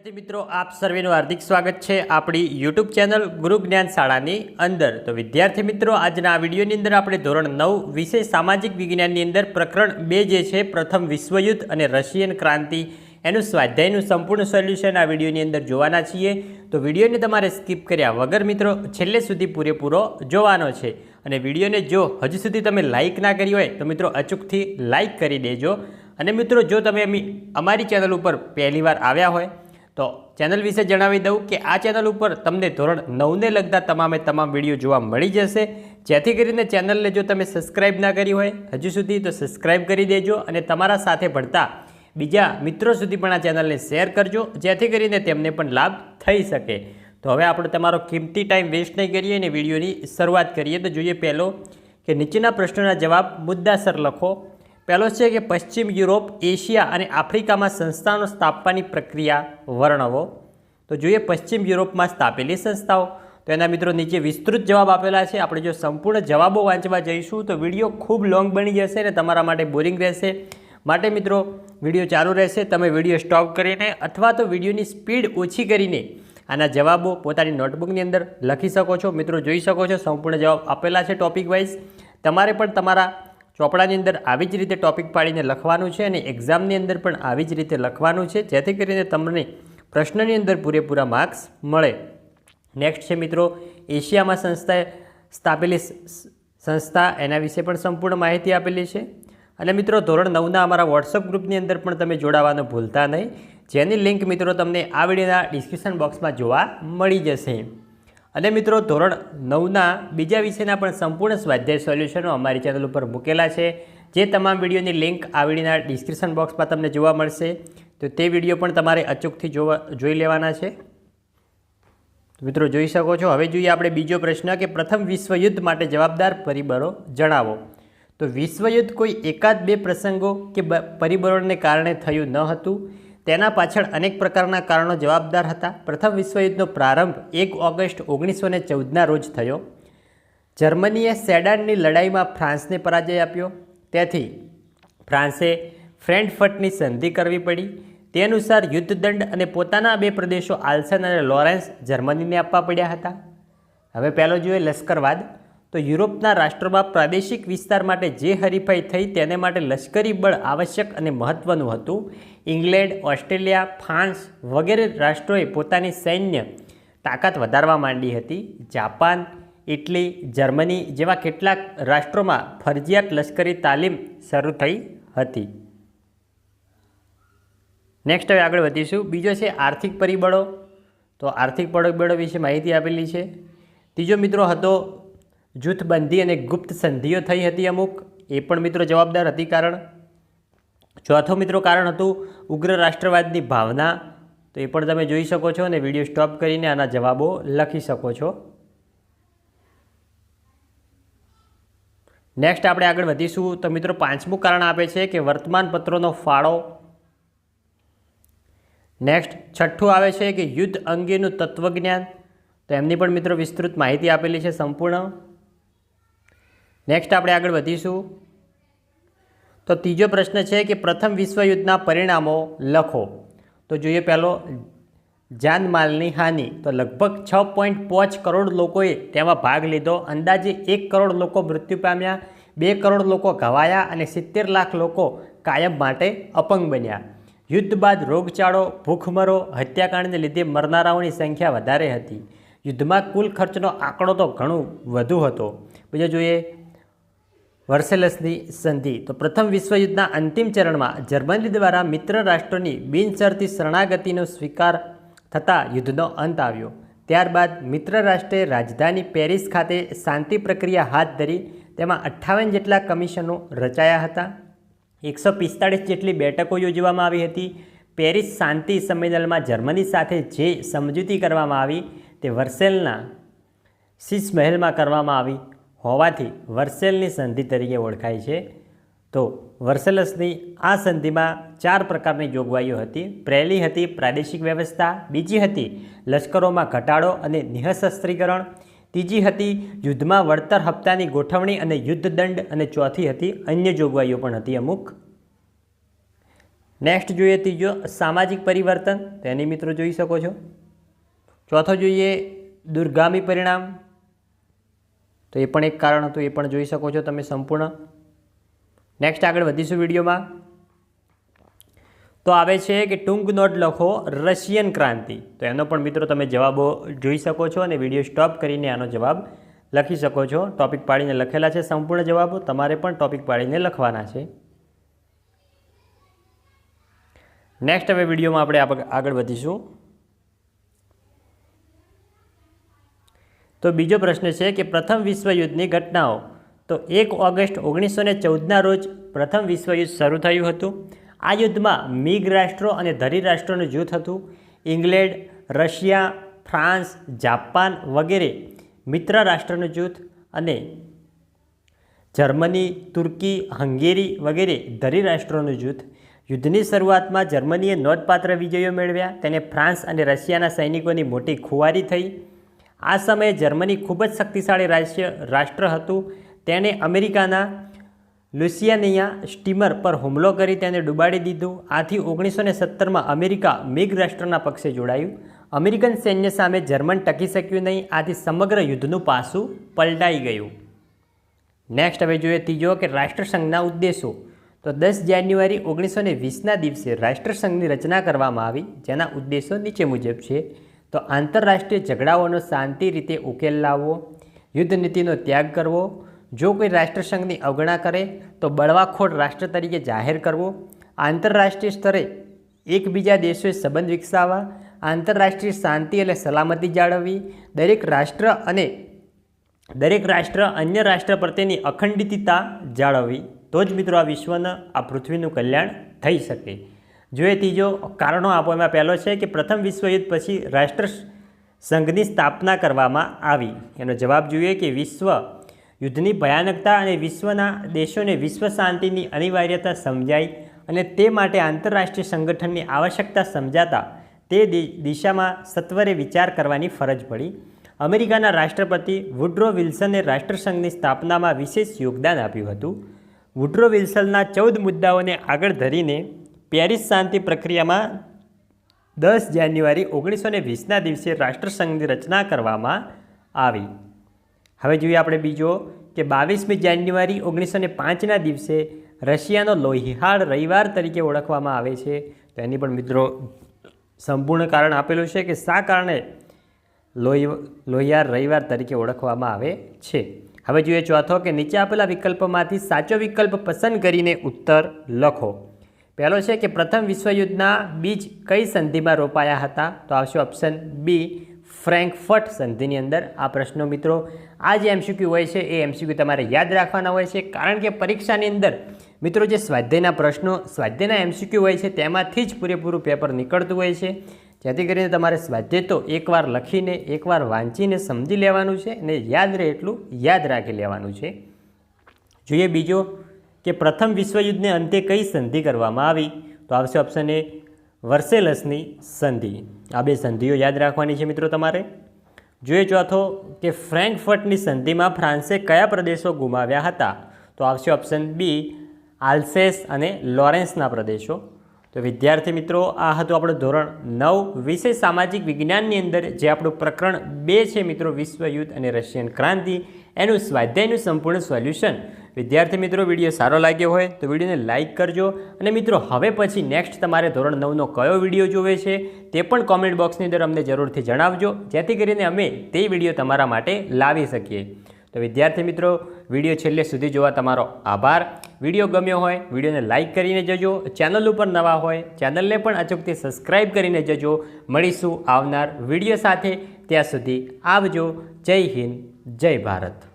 વિદ્યાર્થી મિત્રો, આપ સર્વેનું હાર્દિક સ્વાગત છે આપણી યુટ્યુબ ચેનલ ગુરુ જ્ઞાન શાળાની અંદર. તો વિદ્યાર્થી મિત્રો, આજના આ વિડીયોની અંદર આપણે ધોરણ નવ વિષય સામાજિક વિજ્ઞાનની અંદર પ્રકરણ બે જે છે, પ્રથમ વિશ્વયુદ્ધ અને રશિયન ક્રાંતિ, એનું સ્વાધ્યાયનું સંપૂર્ણ સોલ્યુશન આ વિડીયોની અંદર જોવાના છીએ. તો વિડીયોને તમારે સ્કીપ કર્યા વગર મિત્રો, છેલ્લે સુધી પૂરેપૂરો જોવાનો છે. અને વિડીયોને જો હજુ સુધી તમે લાઇક ના કરી હોય, તો મિત્રો અચૂકથી લાઇક કરી દેજો. અને મિત્રો, જો તમે અમી- અમારી ચેનલ ઉપર પહેલીવાર આવ્યા હોય તો ચેનલ વિશે જણાવી દઉં કે આ ચેનલ ઉપર તમને ધોરણ નવને લગતા તમામે તમામ વીડિયો જોવા મળી જશે. જેથી કરીને ચેનલને જો તમે સબસ્ક્રાઇબ ના કરી હોય, હજુ સુધી તો સબસ્ક્રાઇબ કરી દેજો અને તમારા સાથે ભણતા બીજા મિત્રો સુધી પણ આ ચેનલને શેર કરજો, જેથી કરીને તેમને પણ લાભ થઈ શકે. તો હવે આપણે તમારો કિંમતી ટાઈમ વેસ્ટ નહીં કરીએ અને વિડીયોની શરૂઆત કરીએ. તો જોઈએ પહેલો કે નીચેના પ્રશ્નોના જવાબ મુદ્દાસર લખો. પહેલો છે કે પશ્ચિમ યુરોપ, એશિયા અને આફ્રિકામાં સંસ્થાનો સ્થાપવાની પ્રક્રિયા વર્ણવો. તો જોઈએ પશ્ચિમ યુરોપમાં સ્થાપેલી સંસ્થાઓ. તો એના મિત્રો નીચે વિસ્તૃત જવાબ આપેલા છે. આપણે જો સંપૂર્ણ જવાબો વાંચવા જઈશું તો વીડિયો ખૂબ લોંગ બની જશે અને તમારા માટે બોરિંગ રહેશે. માટે મિત્રો, વીડિયો ચાલુ રહેશે. તમે વીડિયો સ્ટોપ કરીને અથવા તો વિડીયોની સ્પીડ ઓછી કરીને આના જવાબો પોતાની નોટબુકની અંદર લખી શકો છો. મિત્રો, જોઈ શકો છો સંપૂર્ણ જવાબ આપેલા છે ટોપિક વાઇઝ. તમારે પણ તમારા ચોપડાની અંદર આવી જ રીતે ટોપિક પાડીને લખવાનું છે અને એક્ઝામની અંદર પણ આવી જ રીતે લખવાનું છે. જેથી કરીને તમને પ્રશ્નની અંદર પૂરેપૂરા માર્ક્સ મળે. નેક્સ્ટ છે મિત્રો, એશિયામાં સંસ્થાએ સ્થાપેલી સંસ્થા એના વિશે પણ સંપૂર્ણ માહિતી આપેલી છે. અને મિત્રો, ધોરણ નવના અમારા વોટ્સઅપ ગ્રુપની અંદર પણ તમે જોડાવાનું ભૂલતા નહીં. જેની લિંક મિત્રો તમને આ વિડીયોના ડિસ્ક્રિપ્શન બોક્સમાં જોવા મળી જશે. અને મિત્રો, ધોરણ નવના બીજા વિષયના પણ સંપૂર્ણ સ્વાધ્યાય સોલ્યુશનો અમારી ચેનલ ઉપર મૂકેલા છે. જે તમામ વિડીયોની લિંક આ વિડીયોના ડિસ્ક્રિપ્શન બોક્સમાં તમને જોવા મળશે. તો તે વીડિયો પણ તમારે અચૂકથી જોવા, જોઈ લેવાના છે. મિત્રો, જોઈ શકો છો. હવે જોઈએ આપણે બીજો પ્રશ્ન કે પ્રથમ વિશ્વયુદ્ધ માટે જવાબદાર પરિબળો જણાવો. તો વિશ્વયુદ્ધ કોઈ એકાદ બે પ્રસંગો કે પરિબળોને કારણે થયું ન હતું. તેના પાછળ અનેક પ્રકારના કારણો જવાબદાર હતા. પ્રથમ વિશ્વયુદ્ધનો પ્રારંભ એક ઓગસ્ટ ઓગણીસો ને ચૌદના રોજ થયો. જર્મનીએ સેડાનની લડાઈમાં ફ્રાન્સને પરાજય આપ્યો. તેથી ફ્રાન્સે ફ્રેન્કફર્ટની સંધિ કરવી પડી. તે અનુસાર યુદ્ધદંડ અને પોતાના બે પ્રદેશો આલ્સન અને લોરેન્સ જર્મનીને આપવા પડ્યા હતા. હવે પહેલો જોઈએ લશ્કરવાદ. તો યુરોપના રાષ્ટ્રોમાં પ્રાદેશિક વિસ્તાર માટે જે હરીફાઈ થઈ તેને માટે લશ્કરી બળ આવશ્યક અને મહત્ત્વનું હતું. ઇંગ્લેન્ડ, ઓસ્ટ્રેલિયા, ફ્રાન્સ વગેરે રાષ્ટ્રોએ પોતાની સૈન્ય તાકાત વધારવા માંડી હતી. જાપાન, ઇટલી, જર્મની જેવા કેટલાક રાષ્ટ્રોમાં ફરજિયાત લશ્કરી તાલીમ શરૂ થઈ હતી. નેક્સ્ટ હવે આગળ વધીશું. બીજો છે આર્થિક પરિબળો. તો આર્થિક પરિબળો વિશે માહિતી આપેલી છે. ત્રીજો મિત્રો હતો જૂથબંધી અને ગુપ્ત સંધિઓ થઈ હતી અમુક? એ પણ મિત્રો જવાબદાર હતી કારણ? ચોથો મિત્રો કારણ હતું ઉગ્ર રાષ્ટ્રવાદની ભાવના. તો એ પણ તમે જોઈ શકો છો અને વીડિયો સ્ટોપ કરીને આના જવાબો લખી શકો છો. નેક્સ્ટ આપણે આગળ વધીશું. તો મિત્રો પાંચમું કારણ આપે છે કે વર્તમાનપત્રોનો ફાળો. નેક્સ્ટ છઠ્ઠું આવે છે કે યુદ્ધ અંગેનું તત્વજ્ઞાન. તો એમની પણ મિત્રો વિસ્તૃત માહિતી આપેલી છે સંપૂર્ણ. નેક્સ્ટ આપણે આગળ વધીશું. તો ત્રીજો પ્રશ્ન છે કે પ્રથમ વિશ્વયુદ્ધના પરિણામો લખો. તો જોઈએ પહેલો, જાનમાલની હાનિ. તો લગભગ છ પોઈન્ટ પાંચ કરોડ લોકોએ તેમાં ભાગ લીધો. અંદાજે એક કરોડ લોકો મૃત્યુ પામ્યા, બે કરોડ લોકો ઘવાયા અને સિત્તેર લાખ લોકો કાયમ માટે અપંગ બન્યા. યુદ્ધ બાદ રોગચાળો, ભૂખમરો, હત્યાકાંડને લીધે મરનારાઓની સંખ્યા વધારે હતી. યુદ્ધમાં કુલ ખર્ચનો આંકડો તો ઘણો વધુ હતો. બીજો જોઈએ વર્સેલસની સંધિ. તો પ્રથમ વિશ્વયુદ્ધના અંતિમ ચરણમાં જર્મની દ્વારા મિત્ર રાષ્ટ્રોની બિનશરતી શરણાગતિનો સ્વીકાર થતાં યુદ્ધનો અંત આવ્યો. ત્યારબાદ મિત્ર રાષ્ટ્રે રાજધાની પેરિસ ખાતે શાંતિ પ્રક્રિયા હાથ ધરી તેમાં અઠ્ઠાવન જેટલા કમિશનો રચાયા હતા. એકસો પિસ્તાળીસ જેટલી બેઠકો યોજવામાં આવી હતી. પેરિસ શાંતિ સંમેલનમાં જર્મની સાથે જે સમજૂતી કરવામાં આવી તે વર્સેલના શીશ મહેલમાં કરવામાં આવી. હોવાથી વર્સેલની સંધિ તરીકે ઓળખાય છે. તો વર્સેલસની આ સંધિમાં ચાર પ્રકારની જોગવાઈઓ હતી. પહેલી હતી પ્રાદેશિક વ્યવસ્થા, બીજી હતી લશ્કરોમાં ઘટાડો અને નિઃશસ્ત્રીકરણ, ત્રીજી હતી યુદ્ધમાં વળતર હપ્તાની ગોઠવણી અને યુદ્ધ દંડ અને ચોથી હતી અન્ય જોગવાઈઓ પણ હતી અમુક. નેક્સ્ટ જોઈએ ત્રીજો, સામાજિક પરિવર્તન. તેની મિત્રો જોઈ શકો છો. ચોથો જોઈએ દુર્ગામી પરિણામ. તો એ પણ એક કારણ હતું, એ પણ જોઈ શકો છો તમે સંપૂર્ણ. નેક્સ્ટ આગળ વધીશું વિડીયોમાં. તો આવે છે કે ટૂંક નોટ લખો, રશિયન ક્રાંતિ. તો એનો પણ મિત્રો તમે જવાબો જોઈ શકો છો અને વીડિયો સ્ટોપ કરીને આનો જવાબ લખી શકો છો. ટોપિક પાડીને લખેલા છે સંપૂર્ણ જવાબો, તમારે પણ ટોપિક પાડીને લખવાના છે. નેક્સ્ટ હવે વિડીયોમાં આપણે આપ- આગળ વધીશું. તો બીજો પ્રશ્ન છે કે પ્રથમ વિશ્વયુદ્ધની ઘટનાઓ. તો એક ઓગસ્ટ ઓગણીસો ને ચૌદના રોજ પ્રથમ વિશ્વયુદ્ધ શરૂ થયું હતું. આ યુદ્ધમાં મિગ રાષ્ટ્રો અને ધરી રાષ્ટ્રોનું જૂથ હતું. ઇંગ્લેન્ડ, રશિયા, ફ્રાન્સ, જાપાન વગેરે મિત્ર રાષ્ટ્રનું જૂથ અને જર્મની, તુર્કી, હંગેરી વગેરે ધરી રાષ્ટ્રોનું જૂથ. યુદ્ધની શરૂઆતમાં જર્મનીએ નોંધપાત્ર વિજયો મેળવ્યા. તેને ફ્રાન્સ અને રશિયાના સૈનિકોની મોટી ખુવારી થઈ. આ સમયે જર્મની ખૂબ જ શક્તિશાળી રાષ્ટ્ર રાષ્ટ્ર હતું. તેણે અમેરિકાના લુસિયાનિયા સ્ટીમર પર હુમલો કરી તેને ડૂબાડી દીધું. આથી ઓગણીસો ને સત્તરમાં અમેરિકા મિગ રાષ્ટ્રના પક્ષે જોડાયું. અમેરિકન સૈન્ય સામે જર્મન ટકી શક્યું નહીં. આથી સમગ્ર યુદ્ધનું પાસું પલટાઈ ગયું. નેક્સ્ટ, હવે જોઈએ ત્રીજો કે રાષ્ટ્રસંઘના ઉદ્દેશો. તો દસ જાન્યુઆરી ઓગણીસો ને વીસના દિવસે રાષ્ટ્રસંઘની રચના કરવામાં આવી, જેના ઉદ્દેશો નીચે મુજબ છે. તો આંતરરાષ્ટ્રીય ઝઘડાઓનો શાંતિ રીતે ઉકેલ લાવવો યુદ્ધ નીતિનો ત્યાગ કરવો, જો કોઈ રાષ્ટ્રસંઘની અવગણા કરે, તો બળવાખોર રાષ્ટ્ર તરીકે જાહેર કરવો, આંતરરાષ્ટ્રીય સ્તરે એકબીજા દેશોએ સંબંધ વિકસાવવા, આંતરરાષ્ટ્રીય શાંતિ અને સલામતી જાળવવી, દરેક રાષ્ટ્ર અને દરેક રાષ્ટ્ર અન્ય રાષ્ટ્ર પ્રત્યેની અખંડિતતા જાળવવી. તો જ મિત્રો આ વિશ્વના, આ પૃથ્વીનું કલ્યાણ થઈ શકે. જોઈએ ત્રીજો કારણો આપો એમાં પહેલો છે કે પ્રથમ વિશ્વયુદ્ધ પછી રાષ્ટ્ર સંઘની સ્થાપના કરવામાં આવી. એનો જવાબ જોઈએ કે વિશ્વ યુદ્ધની ભયાનકતા અને વિશ્વના દેશોને વિશ્વ શાંતિની અનિવાર્યતા સમજાઈ અને તે માટે આંતરરાષ્ટ્રીય સંગઠનની આવશ્યકતા સમજાતા તે દિશામાં સત્વરે વિચાર કરવાની ફરજ પડી. અમેરિકાના રાષ્ટ્રપતિ વુડ્રો વિલ્સને રાષ્ટ્રસંઘની સ્થાપનામાં વિશેષ યોગદાન આપ્યું હતું. વુડ્રો વિલ્સનના ચૌદ મુદ્દાઓને આગળ ધરીને પેરિસ શાંતિ પ્રક્રિયામાં દસ જાન્યુઆરી ઓગણીસો ને વીસના દિવસે રાષ્ટ્રસંઘની રચના કરવામાં આવી. હવે જોઈએ આપણે બીજો કે બાવીસમી જાન્યુઆરી ઓગણીસો ને પાંચના દિવસે રશિયાનો લોહિહાળ રવિવાર તરીકે ઓળખવામાં આવે છે. તો એની પણ મિત્રો સંપૂર્ણ કારણ આપેલું છે કે શા કારણે લોહી લોહિયાર રવિવાર તરીકે ઓળખવામાં આવે છે. હવે જોઈએ ચોથો કે નીચે આપેલા વિકલ્પમાંથી સાચો વિકલ્પ પસંદ કરીને ઉત્તર લખો. પહેલો છે કે પ્રથમ વિશ્વયુદ્ધના બીજ કઈ સંધિમાં રોપાયા હતા? તો આવશે ઓપ્શન બી ફ્રેન્કફર્ટ સંધિની અંદર. આ પ્રશ્નો મિત્રો, આ જે એમસીક્યુ હોય છે, એ એમસીક્યુ તમારે યાદ રાખવાના હોય છે. કારણ કે પરીક્ષાની અંદર, મિત્રો, જે સ્વાધ્યાયના પ્રશ્નો, સ્વાધ્યાયના એમસીક્યુ હોય છે, તેમાંથી જ પૂરેપૂરું પેપર નીકળતું હોય છે. જેથી કરીને તમારે સ્વાધ્યાય તો એકવાર લખીને, એકવાર વાંચીને સમજી લેવાનું છે અને યાદ રહે એટલું યાદ રાખી લેવાનું છે. જોઈએ બીજો કે પ્રથમ વિશ્વયુદ્ધને અંતે કઈ સંધિ કરવામાં આવી? તો આવશે ઓપ્શન એ વર્સેલસની સંધિ. આ બે સંધિઓ યાદ રાખવાની છે મિત્રો તમારે. જોઈએ ચોથો કે ફ્રેન્કફર્ટની સંધિમાં ફ્રાન્સે કયા પ્રદેશો ગુમાવ્યા હતા? તો આવશે ઓપ્શન બી આલ્સેસ અને લોરેન્સના પ્રદેશો. તો વિદ્યાર્થી મિત્રો, આ હતું આપણું ધોરણ નવ. વિષય સામાજિક વિજ્ઞાનની અંદર જે આપણું પ્રકરણ બે છે મિત્રો, વિશ્વયુદ્ધ અને રશિયન ક્રાંતિ, એનું સ્વાધ્યાયનું સંપૂર્ણ સોલ્યુશન. વિદ્યાર્થી મિત્રો, વીડિયો સારો લાગ્યો હોય તો વિડીયોને લાઇક કરજો. અને મિત્રો, હવે પછી નેક્સ્ટ તમારે ધોરણ નવનો કયો વીડિયો જોવે છે તે પણ કોમેન્ટ બોક્સની અંદર અમને જરૂરથી જણાવજો. જેથી કરીને અમે તે વીડિયો તમારા માટે લાવી શકીએ. તો વિદ્યાર્થી મિત્રો, વીડિયો છેલ્લે સુધી જોવા તમારો આભાર. વીડિયો ગમ્યો હોય, વિડીયોને લાઇક કરીને જજો. ચેનલ ઉપર નવા હોય, ચેનલને પણ અચૂકથી સબસ્ક્રાઇબ કરીને જજો. મળીશું આવનાર વીડિયો સાથે. ત્યાં સુધી આવજો. જય હિન્દ, જય ભારત.